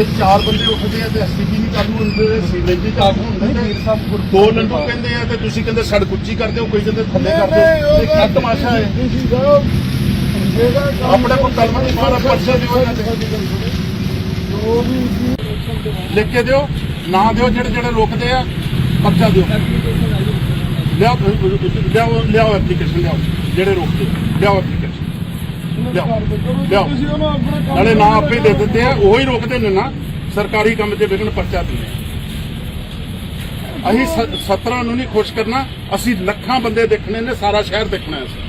ਜੇ ਚਾਰ ਬੰਦੇ ਉੱਠਦੇ ਆ ਤੇ ਐਸਪੀਜੀ ਨਹੀਂ ਚਾਲੂ ਹੁੰਦੇ ਸੀਵਰੇਜ ਦੀ ਚਾਲੂ ਹੁੰਦੇ। ਤੇ ਦੋ ਲੰਡੂ ਕਹਿੰਦੇ ਆ ਤੇ ਤੁਸੀਂ ਕਹਿੰਦੇ ਸੜਕ ਉੱਚੀ ਕਰ ਦਿਓ ਕੋਈ ਕਹਿੰਦੇ ਥੱਲੇ ਕਰ ਦਿਓ ਇਹ ਕੀ ਤਮਾਸ਼ਾ ਹੈ? ਆਪਣੇ ਕੋਲ ਕਲਮਾ ਨਹੀਂ ਮਾਰਾ ਪਰਚਾ ਦਿਓ ਇਹਨਾਂ ਤੇ। ਲਿਖ ਕੇ ਦਿਓ ਨਾ ਦਿਓ ਜਿਹੜੇ ਜਿਹੜੇ ਰੋਕਦੇ ਆ ਪਰਚਾ ਦਿਓ। ਲਿਆਓ ਲਿਆਓ ਐਪਲੀਕੇਸ਼ਨ ਲਿਆਓ। ਜਿਹੜੇ ਰੋਕਦੇ। ਲਿਆਓ ਲਿਆਓ। ਲਿਆਓ। ਨਾਲੇ ਨਾ ਆਪੇ ਦੇ ਦਿੰਦੇ ਆ, ਉਹੀ ਰੋਕਦੇ ਨੇ ਨਾ। ਸਰਕਾਰੀ ਕੰਮ 'ਚ ਵਿਘਨ ਪਰਚਾ ਦਿੰਦੇ ਅਸੀਂ ਸ- 17 ਨੂੰ ਨਹੀਂ ਖੁਸ਼ ਕਰਨਾ, ਅਸੀਂ ਲੱਖਾਂ ਬੰਦੇ ਦੇਖਣੇ ਨੇ, ਸਾਰਾ ਸ਼ਹਿਰ ਦੇਖਣਾ ਹੈ ਅਸੀਂ।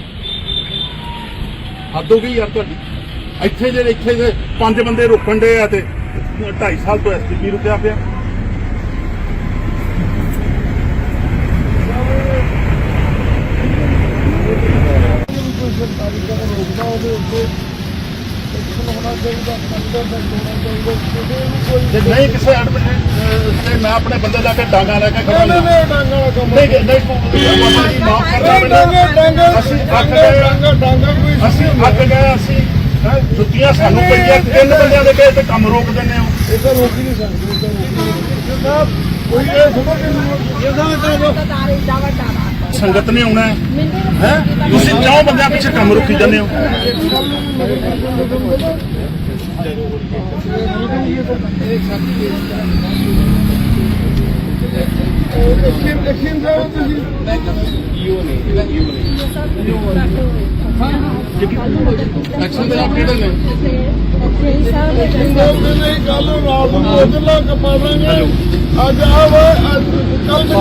ਹੱਦ ਹੋ ਗਈ ਯਾਰ ਤੁਹਾਡੀ। ਇੱਥੇ ਜਿਹੜੇ ਇੱਥੇ ਦੇ ਪੰਜ ਬੰਦੇ ਰੋਕਣ ਦੇ ਆ ਤੇ 2.5 ਸਾਲ ਤੋਂ ਐਸਪੀ ਰੁਕਿਆ ਪਿਆ ਕੋਈ ਸਰਕਾਰੀ ਕੰਮ ਰੋਕਦਾ ਉਹਦੇ ਉੱਤੇ ਐਕਸ਼ਨ ਹੋਣਾ ਚਾਹੀਦਾ ਅੰਦਰ ਦਾ ਹੋਣਾ ਚਾਹੀਦਾ ਕਿਤੇ ਵੀ ਕੋਈ ਜੇ ਨਹੀਂ ਕਿਸੇ ਐਡਮਿਟ ਤੇ ਮੈਂ ਆਪਣੇ ਬੰਦੇ ਲਾ ਕੇ ਡਾਂਗਾ ਲੈ ਕੇ ਖੜਾ ਨਹੀਂ ਨਹੀਂ ਡਾਂਗਾ ਵਾਲਾ ਕੰਮ ਨਹੀਂ ਨਹੀਂ। ਬਾਬਾ ਜੀ ਮਾਫ ਕਰਨਾ ਨਹੀਂ ਡਾਂਗਾ ਡਾਂਗਾ ਅਸੀਂ ਅੱਕ ਗਏ ਆ। ਡਾਂਗਾ ਡਾਂਗਾ ਕੋਈ ਅਸੀਂ ਅੱਕ ਗਏ ਅਸੀਂ ਹੈਂ, ਜੁੱਤੀਆਂ ਸਾਨੂੰ ਪਈਆਂ ਤਿੰਨ ਬੰਦਿਆਂ ਦੇ ਕਹੇ ਤੇ ਕੰਮ ਰੋਕ ਦਿੰਦੇ ਹੋ। ਇਹ ਤਾਂ ਰੋਕ ਹੀ ਨਹੀਂ ਸਕਦੇ ਇਹ ਤਾਂ ਰੋਕ ਹੀ ਨਹੀਂ ਸਕਦੇ। ਸਾਹਿਬ ਕੋਈ ਇਹ ਥੋੜਾ ਕਿ ਇਹ ਤਾਂ ਸੰਗਤ ਨੇ ਆਉਣਾ ਹੈ? ਹੈਂ? ਤੁਸੀਂ ਕਿਉਂ ਬੰਦਿਆਂ ਪਿੱਛੇ ਕੰਮ ਰੋਕੀ ਜਾਂਦੇ ਹੋ? ਐਕਸ਼ਨ ਦੇ ਕਿਹੜੇ ਨੇ? ਸਾਹਿਬ ਕੱਲ ਰਾਤ ਨੂੰ। ਬੋਤਲਾਂ ਕਪਾ ਦਾਂਗੇ ਅੱਜ ਆਵ ਕੱਲ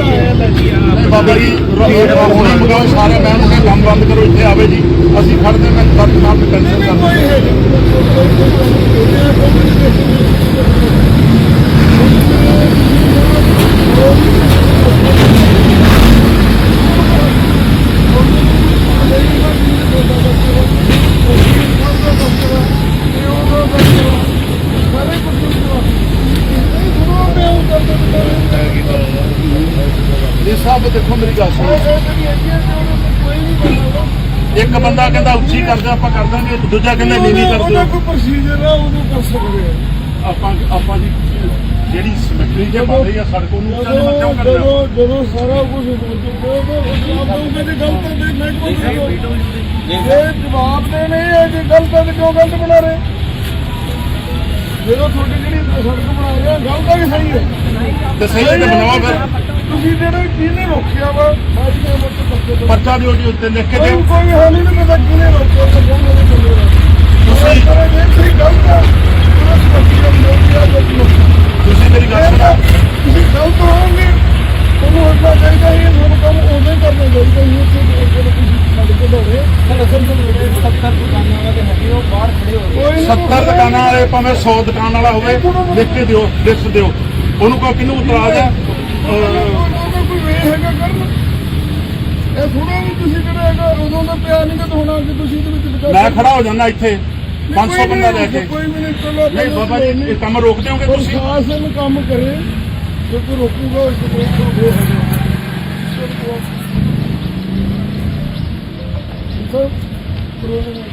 ਆਇਆ ਨਹੀਂ ਬਾਬਾ ਜੀ ਹੁਣੇ ਮੰਗਾਓ ਸਾਰੇ ਮੈਂ ਉਹਨੇ ਕੰਮ ਬੰਦ ਕਰੋ ਇੱਥੇ ਆਵੇ ਜੀ। ਅਸੀਂ ਖੜਦੇ ਮੈਂ ਨਾਮ ਨਹੀਂ ਕੈਂਸਲ ਕਰ ਕੋਈ ਹੈ ਨਹੀਂ ਇਹ ਸਭ ਦੇਖੋ ਮੇਰੀ ਗੱਲ ਸੁਣੋ। ਇੱਕ ਬੰਦਾ ਕਹਿੰਦਾ ਉੱਚੀ ਕਰ ਆਪਾਂ ਕਰ ਦਾਂਗੇ ਦੂਜਾ ਕਹਿੰਦਾ ਨੀਵੀਂ ਕਰ ਦਿਓ ਕੋਈ ਪ੍ਰੋਸੀਜਰ ਆ ਉਹਨੂੰ ਕਰ ਸਕਦੇ ਆ। ਆਪਾਂ ਆਪਾਂ ਦੀ ਜਿਹੜੀ ਸਮਿਟਰੀ ਜੇ ਬਣ ਰਹੀ ਆ ਸੜਕ ਉਹਨੂੰ ਕਿਉਂ ਕਰ ਦਿਓ ਜਦੋਂ ਸਾਰਾ ਕੁਝ ਹੋ ਚੁੱਕਾ ਤਾਂ ਆਪ ਨੂੰ ਮੇਰੀ ਗਲਤ ਤੇ ਮੈਂ ਕਿਉਂ ਇਹ ਜਵਾਬ ਦੇ ਨਹੀਂ ਹੈ ਜੇ ਗਲਤ ਹੈ ਤੇ ਕਿਉਂ ਗਲਤ ਬਣਾ ਰਹੇ? ਜਦੋਂ ਤੁਹਾਡੀ ਜਿਹੜੀ ਸੜਕ ਬਣਾ ਰਹੇ ਆ ਗਲਤ ਹੈ ਕਿ ਸਹੀ ਹੈ ਤੇ ਸਹੀ ਤੇ ਬਣਾਓ ਫਿਰ। ਤੁਸੀਂ ਜਿਹੜੇ ਕਿਹਨੇ ਰੋਕਿਆ ਵਾ? ਦੇ ਮੁੱਖ ਤੋਂ ਪਰਚਾ ਦਿਓ ਜੀ ਉੱਤੇ ਲਿਖ ਕੇ ਕੋਈ ਦਿਓ ਕੋਈ ਹਾਲ ਨਹੀਂ ਪਤਾ ਕਿਹਨੇ ਰੋਕਿਆ? ਤੇ ਕੌਣ ਉਹਨੇ ਚੱਲੇ ਤੁਸੀਂ- ਕਰੇ ਜੇ ਤੁਸੀਂ ਗਲਤ ਹੈ ਉਹਨੂੰ ਸਪਸ਼ਟ ਮਿਲਦੀ ਆ ਜੇ ਤੁਸੀਂ ਮੇਰੀ ਗੱਲ ਸੁਣੋ। ਤੁਸੀਂ ਗਲਤ ਹੋਵੋਗੇ। ਤੁਹਾਨੂੰ ਹੋਣਾ ਚਾਹੀਦਾ ਹੈ ਤੁਹਾਨੂੰ ਕੰਮ ਉਵੇਂ ਕਰਨਾ ਚਾਹੀਦਾ ਹੈ ਕਿ ਜਦੋਂ ਤੁਸੀਂ ਛੱਡ ਕੇ ਦੌੜੇ। ਅਸਲ ਤੋਂ ਜਿਹੜੇ 70 ਦੁਕਾਨਾਂ ਵਾਲੇ ਹੈਗੇ ਉਹ ਬਾਹਰ ਖੜੇ ਹੋ ਗਏ। 70 ਦੁਕਾਨਾਂ ਵਾਲੇ ਭਾਵੇਂ 100 ਦੁਕਾਨ ਵਾਲਾ ਹੋਵੇ ਲਿਖ ਕੇ ਦਿਓ ਲਿਸਟ ਦਿਓ। ਉਹਨੂੰ ਕਹੋ ਕਿਹਨੂੰ ਇਤਰਾਜ਼ ਹੈ ਅਹ, ਉਹਦਾ ਕੋਈ ਵੇ ਹੈਗਾ ਕਰਨ ਇਹ ਥੋੜਾ ਵੀ ਤੁਸੀਂ ਜਿਹੜਾ ਹੈਗਾ ਉਦੋਂ ਦਾ ਪਿਆ ਨਹੀਂ ਕਿ ਹੋਣਾ ਕਿ ਤੁਸੀਂ ਇਹਦੇ ਵਿੱਚ ਵਿਚਾਰ- ਮੈਂ ਖੜਾ ਹੋ ਜਾਣਾ ਇੱਥੇ ਨਹੀਂ, 500 ਕੋਈ ਬੰਦਾ ਲੈ ਕੇ। ਕੋਈ ਵੀ ਨਹੀਂ ਚਲੋ ਨਹੀਂ ਬਾਬਾ ਜੀ ਇਹ ਕੰਮ ਰੋਕ ਦਿਓਗੇ ਤੁਸੀਂ? ਪ੍ਰਸ਼ਾਸਨ ਕੰਮ ਕਰੇ ਜੇ ਕੋਈ ਰੋਕੂਗਾ ਉਸ ਤੋਂ ਹੋ ਜਾਏਗਾ ਸਰ ਪ੍ਰੋਗਰਾਮ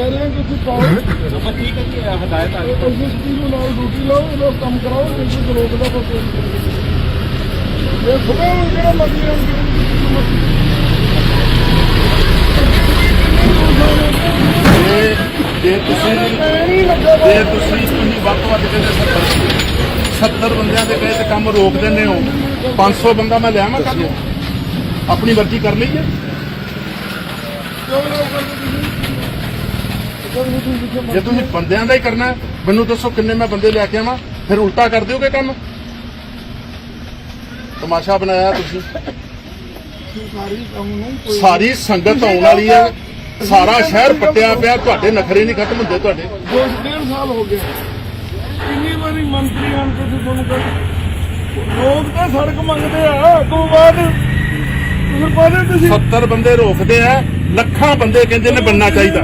ਕਹਿ ਰਹੇ ਹਾਂ ਕਿ ਤੁਸੀਂ ਪਾਓ। ਆਪਾਂ ਠੀਕ ਹੈ ਜੀ ਹਦਾਇਤ ਆ ਗਈ। ਤੁਸੀਂ ਕੀ ਨੂੰ ਨਾਲ ਡਿਊਟੀ ਲਾਓ ਇਹਦਾ ਕੰਮ ਕਰਾਓ ਜੇ ਕੋਈ ਰੋਕਦਾ ਤਾਂ ਕੋਈ ਇਹ ਖੁਦਾ ਜਿਹੜਾ ਮਰਜ਼ੀ ਹੈ ਜੇ ਜੇ ਤੁਸੀਂ ਨਹੀਂ ਲੱਗਾ ਜੇ ਤੁਸੀਂ ਤੁਸੀਂ ਵੱਧ ਤੋਂ ਵੱਧ ਕਹਿੰਦੇ 70 70 ਬੰਦਿਆਂ ਦੇ ਕਹੇ ਤੇ ਕੰਮ ਰੋਕ ਦਿੰਦੇ ਹੋ 500 ਬੰਦਾ ਮੈਂ ਲਿਆਵਾਂ ਕੱਲ ਆਪਣੀ ਵਰਜੀ ਕਰ ਲਈ ਹੈ ਕਿਉਂ ਨਾ ਕਰਦੇ ਤੁਸੀਂ ਜਦੋਂ ਤੁਸੀਂ? ਜਿੱਥੇ ਜੇ ਤੁਸੀਂ ਬੰਦਿਆਂ ਦਾ ਹੀ ਕਰਨਾ ਮੈਨੂੰ ਦੱਸੋ ਕਿੰਨੇ ਮੈਂ ਬੰਦੇ ਲੈ ਕੇ ਆਵਾਂ ਫਿਰ ਉਲਟਾ ਕਰ ਦਿਓਗੇ ਕੰਮ? ਤਮਾਸ਼ਾ ਬਣਾਇਆ ਤੁਸੀਂ। ਸਾਰੀ ਸੰਗਤ ਆਉਣ ਵਾਲੀ ਹੈ। ਸਾਰਾ ਸ਼ਹਿਰ ਪੱਟਿਆ ਪਿਆ ਤੁਹਾਡੇ ਨਖਰੇ ਨਹੀਂ ਖਤਮ ਹੁੰਦੇ ਤੁਹਾਡੇ। ਦੋ ਡੇਢ ਸਾਲ ਹੋ ਗਏ। ਕਿੰਨੀ ਵਾਰੀ ਮੰਤਰੀ ਤੁਹਾਨੂੰ ਕਰ ਲੋਕ ਤਾਂ ਸੜਕ ਮੰਗਦੇ ਆ ਤੋਂ ਬਾਅਦ ਤੁਸੀਂ ਪਾਦੇ ਤੁਸੀਂ 70 ਬੰਦੇ ਰੋਕਦੇ ਆ ਲੱਖਾਂ ਬੰਦੇ ਕਹਿੰਦੇ ਨੇ ਬੰਨਣਾ ਚਾਹੀਦਾ।